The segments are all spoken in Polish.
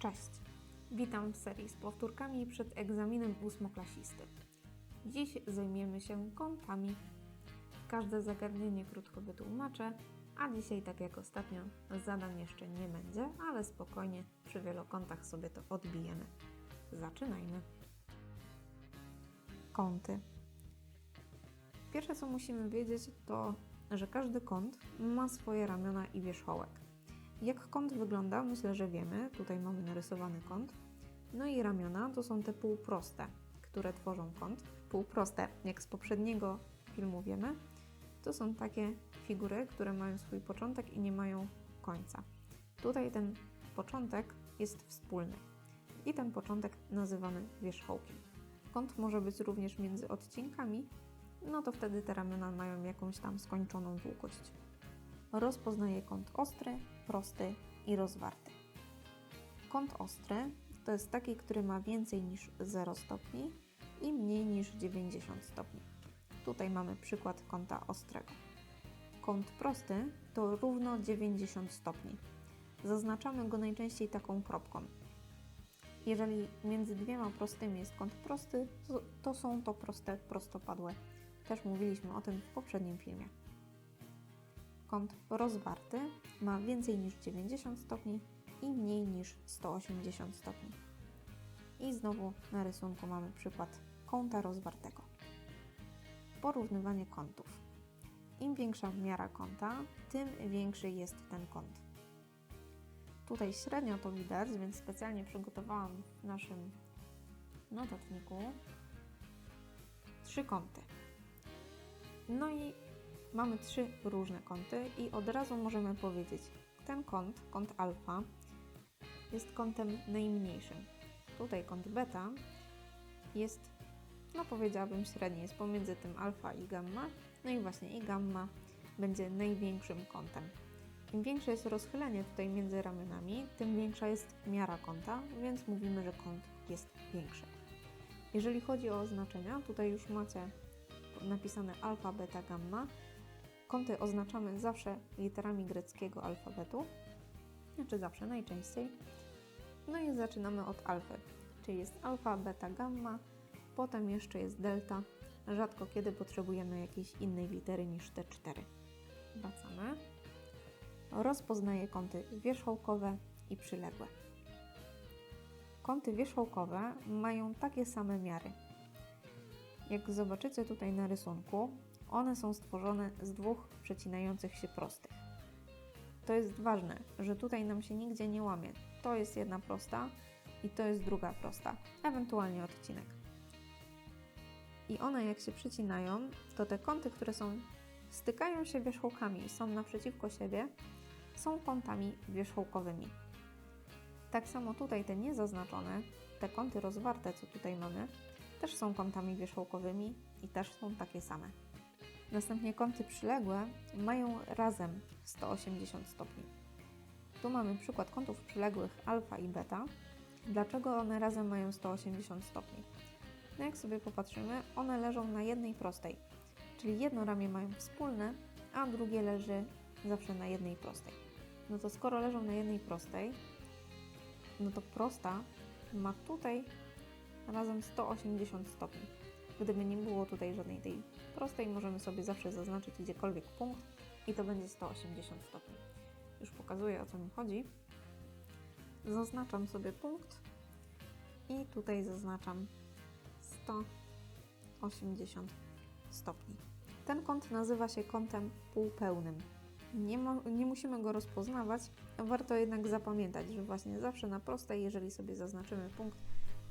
Cześć! Witam w serii z powtórkami przed egzaminem ósmoklasisty. Dziś zajmiemy się kątami. Każde zagadnienie krótko wytłumaczę, a dzisiaj, tak jak ostatnio, zadań jeszcze nie będzie, ale spokojnie przy wielokątach sobie to odbijemy. Zaczynajmy. Kąty. Pierwsze, co musimy wiedzieć, to, że każdy kąt ma swoje ramiona i wierzchołek. Jak kąt wygląda, myślę, że wiemy. Tutaj mamy narysowany kąt. No i ramiona to są te półproste, które tworzą kąt. Półproste, jak z poprzedniego filmu wiemy, to są takie figury, które mają swój początek i nie mają końca. Tutaj ten początek jest wspólny i ten początek nazywamy wierzchołkiem. Kąt może być również między odcinkami, no to wtedy te ramiona mają jakąś tam skończoną długość. Rozpoznaje kąt ostry, prosty i rozwarty. Kąt ostry to jest taki, który ma więcej niż 0 stopni i mniej niż 90 stopni. Tutaj mamy przykład kąta ostrego. Kąt prosty to równo 90 stopni. Zaznaczamy go najczęściej taką kropką. Jeżeli między dwiema prostymi jest kąt prosty, to, są to proste prostopadłe. Też mówiliśmy o tym w poprzednim filmie. Kąt rozwarty ma więcej niż 90 stopni i mniej niż 180 stopni. I znowu na rysunku mamy przykład kąta rozwartego. Porównywanie kątów. Im większa miara kąta, tym większy jest ten kąt. Tutaj średnio to widać, więc specjalnie przygotowałam w naszym notatniku trzy kąty. No i mamy trzy różne kąty i od razu możemy powiedzieć, ten kąt, kąt alfa, jest kątem najmniejszym. Tutaj kąt beta jest, no powiedziałabym średni, jest pomiędzy tym alfa i gamma, no i właśnie i gamma będzie największym kątem. Im większe jest rozchylenie tutaj między ramionami, tym większa jest miara kąta, więc mówimy, że kąt jest większy. Jeżeli chodzi o oznaczenia, tutaj już macie napisane alfa, beta, gamma. Kąty oznaczamy zawsze literami greckiego alfabetu, znaczy zawsze, najczęściej. No i zaczynamy od alfy, czyli jest alfa, beta, gamma, potem jeszcze jest delta. Rzadko kiedy potrzebujemy jakiejś innej litery niż te cztery. Wracamy. Rozpoznaje kąty wierzchołkowe i przyległe. Kąty wierzchołkowe mają takie same miary. Jak zobaczycie tutaj na rysunku, one są stworzone z dwóch przecinających się prostych. To jest ważne, że tutaj nam się nigdzie nie łamie. To jest jedna prosta i to jest druga prosta, ewentualnie odcinek. I one jak się przycinają, to te kąty, które są stykają się wierzchołkami i są naprzeciwko siebie, są kątami wierzchołkowymi. Tak samo tutaj te niezaznaczone, te kąty rozwarte, co tutaj mamy, też są kątami wierzchołkowymi i też są takie same. Następnie kąty przyległe mają razem 180 stopni. Tu mamy przykład kątów przyległych alfa i beta. Dlaczego one razem mają 180 stopni? No jak sobie popatrzymy, one leżą na jednej prostej, czyli jedno ramię mają wspólne, a drugie leży zawsze na jednej prostej. No to skoro leżą na jednej prostej, no to prosta ma tutaj razem 180 stopni. Gdyby nie było tutaj żadnej tej prostej, możemy sobie zawsze zaznaczyć gdziekolwiek punkt i to będzie 180 stopni. Już pokazuję o co mi chodzi. Zaznaczam sobie punkt i tutaj zaznaczam 180 stopni. Ten kąt nazywa się kątem półpełnym. Nie, nie musimy go rozpoznawać, warto jednak zapamiętać, że właśnie zawsze na prostej, jeżeli sobie zaznaczymy punkt,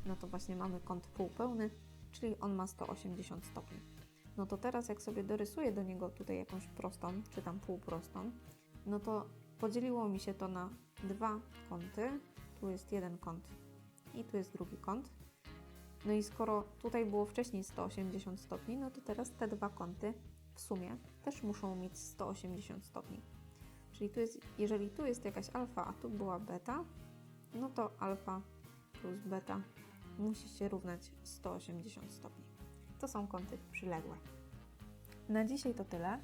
no to właśnie mamy kąt półpełny, czyli on ma 180 stopni. No to teraz jak sobie dorysuję do niego tutaj jakąś prostą, czy tam półprostą, no to podzieliło mi się to na dwa kąty. Tu jest jeden kąt i tu jest drugi kąt. No i skoro tutaj było wcześniej 180 stopni, no to teraz te dwa kąty w sumie też muszą mieć 180 stopni. Czyli tu jest, jeżeli tu jest jakaś alfa, a tu była beta, no to alfa plus beta musi się równać 180 stopni. To są kąty przyległe. Na dzisiaj to tyle.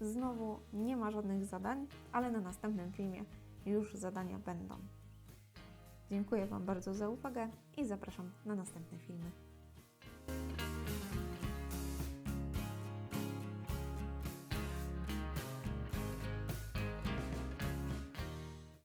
Znowu nie ma żadnych zadań, ale na następnym filmie już zadania będą. Dziękuję Wam bardzo za uwagę i zapraszam na następne filmy.